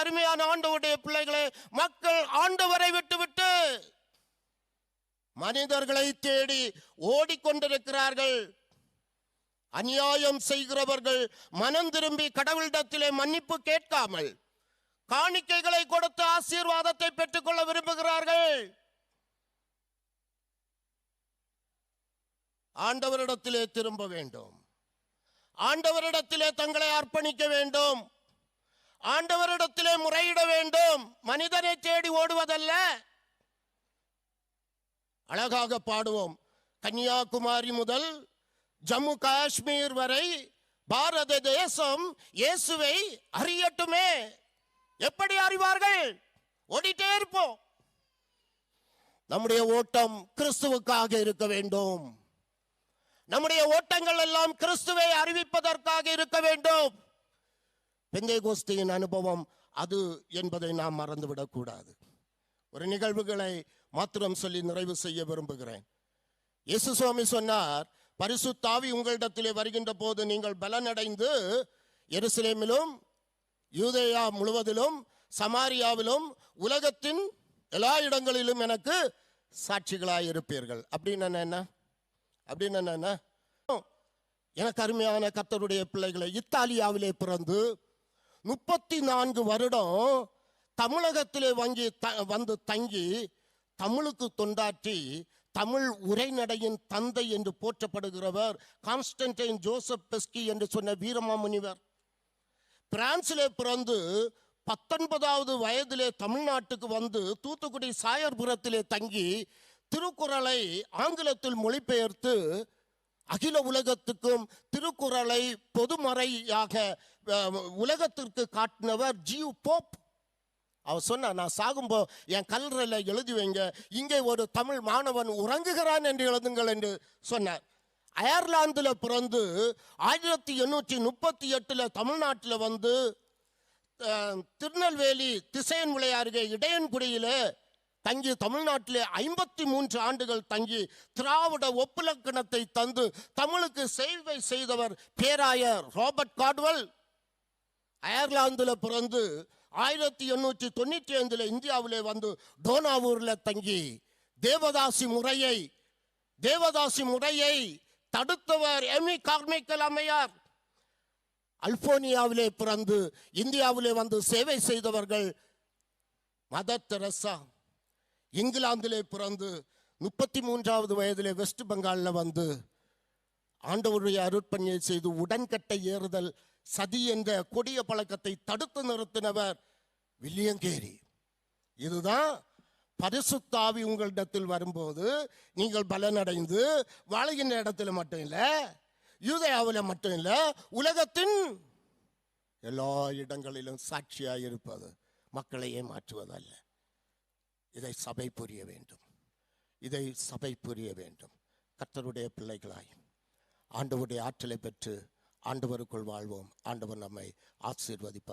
அருமையான ஆண்டவருடைய பிள்ளைகளே மக்கள் ஆண்டவரை விட்டுவிட்டு மனிதர்களை தேடி ஓடிக்கொண்டிருக்கிறார்கள். அநியாயம் செய்கிறவர்கள் மனம் திரும்பி கடவுளிடத்திலே மன்னிப்பு கேட்காமல் காணிக்கைகளை கொடுத்து ஆசீர்வாதத்தை பெற்றுக்கொள்ள விரும்புகிறார்கள். ஆண்டவரிடத்திலே திரும்ப வேண்டும். ஆண்டவரிடத்திலே தங்களை அர்ப்பணிக்க வேண்டும். ஆண்டவரிடத்திலே முறையிட வேண்டும். மனிதனை தேடி ஓடுவதல்ல. அழகாக பாடுவோம். கன்னியாகுமரி முதல் ஜம்மு காஷ்மீர் வரை பாரத தேசம் இயேசுவை அறியட்டுமே. எப்படி அறிவார்கள்? ஓடிட்டே இருப்போம். நம்முடைய ஓட்டம் கிறிஸ்துவுக்காக இருக்க வேண்டும். நம்முடைய ஓட்டங்கள் எல்லாம் கிறிஸ்துவை அறிவிப்பதற்காக இருக்க வேண்டும். பெந்தை கோஸ்தியின் அனுபவம் அது என்பதை நாம் மறந்துவிடக்கூடாது. ஒரு நிகழ்வுகளை மாத்திரம் சொல்லி நிறைவு செய்ய விரும்புகிறேன். இயேசு சுவாமி சொன்னார் பரிசுத்தாவி உங்களிடத்திலே வருகின்ற போது நீங்கள் பலனடைந்து எருசலேமிலும் யூதேயா முழுவதிலும் சமாரியாவிலும் உலகத்தின் எல்லா இடங்களிலும் எனக்கு சாட்சிகளாக இருப்பீர்கள். அப்படின்னு என்ன அப்படின்னு என்ன எனக்கு அருமையான கத்தருடைய பிள்ளைகளை இத்தாலியாவிலே பிறந்து முப்பத்தி நான்கு வருடம் தமிழகத்திலே வங்கி த- வந்து தங்கி தமிழுக்கு தொண்டாற்றி தமிழ் உரைநடையின் தந்தை என்று போற்றப்படுகிறவர் கான்ஸ்டன்டைன் ஜோசப் பெஸ்கி என்று சொன்ன வீரமாமுனிவர். பிரான்சிலே பிறந்து பத்தொன்பதாவது வயதிலே தமிழ்நாட்டுக்கு வந்து தூத்துக்குடி சாயர்புரத்திலே தங்கி திருக்குறளை ஆங்கிலத்தில் மொழிபெயர்த்து அகில உலகத்துக்கும் திருக்குறளை பொதுமறையாக உலகத்திற்கு காட்டினவர் ஜியு போப். அவர் சொன்னா நான் சாகும்போ என் கல்லறையில் எழுதி வைங்க. இங்கே ஒரு தமிழ் மாணவன் உறங்குகிறான் என்று எழுதுங்கள் என்று சொன்னார். அயர்லாந்தில் பிறந்து ஆயிரத்தி எண்ணூற்றி முப்பத்தி எட்டில் தமிழ்நாட்டில் வந்து திருநெல்வேலி திசையன் விளையாருகே அருகே இடையன்குடியில் தங்கி தமிழ்நாட்டிலே ஐம்பத்தி மூன்று ஆண்டுகள் தங்கி திராவிட ஒப்புலக்கணத்தை தந்து தமிழுக்கு சேவை செய்தவர் பேராயர் ராபர்ட் காட்வெல். அயர்லாந்தில் பிறந்து ஆயிரத்தி எண்ணூற்றி தொண்ணூற்றி ஐந்தில் இந்தியாவிலே வந்து டோனாவூரில் தங்கி தேவதாசி முறையை தேவதாசி முறையை தடுத்தவர் எமி கார்மிக்கல் அம்மையார். அல்போனியாவிலே பிறந்து இந்தியாவிலே வந்து சேவை செய்தவர்கள் மதர் தெரசா. இங்கிலாந்திலே பிறந்து முப்பத்தி மூன்றாவது வயதிலே வெஸ்ட் பெங்காலில் வந்து ஆண்டவருடைய அருட்பணியை செய்து உடன்கட்டை ஏறுதல் சதி என்ற கொடிய பழக்கத்தை தடுத்து நிறுத்தினவர் வில்லியங்கேரி இதுதான் பரிசுத்தாவி உங்களிடத்தில் வரும்போது நீங்கள் பலனடைந்து வாழுகின்ற இடத்துல மட்டும் இல்லை யூதயாவில் மட்டும் இல்லை உலகத்தின் எல்லா இடங்களிலும் சாட்சியாக இருப்பது மக்களை ஏமாற்றுவதல்ல. இதை சபை புரிய வேண்டும். இதை சபை புரிய வேண்டும். கர்த்தருடைய பிள்ளைகளாய் ஆண்டவருடைய ஆற்றலை பெற்று ஆண்டவருக்குள் வாழ்வோம். ஆண்டவர் நம்மை ஆசீர்வதிப்பார்.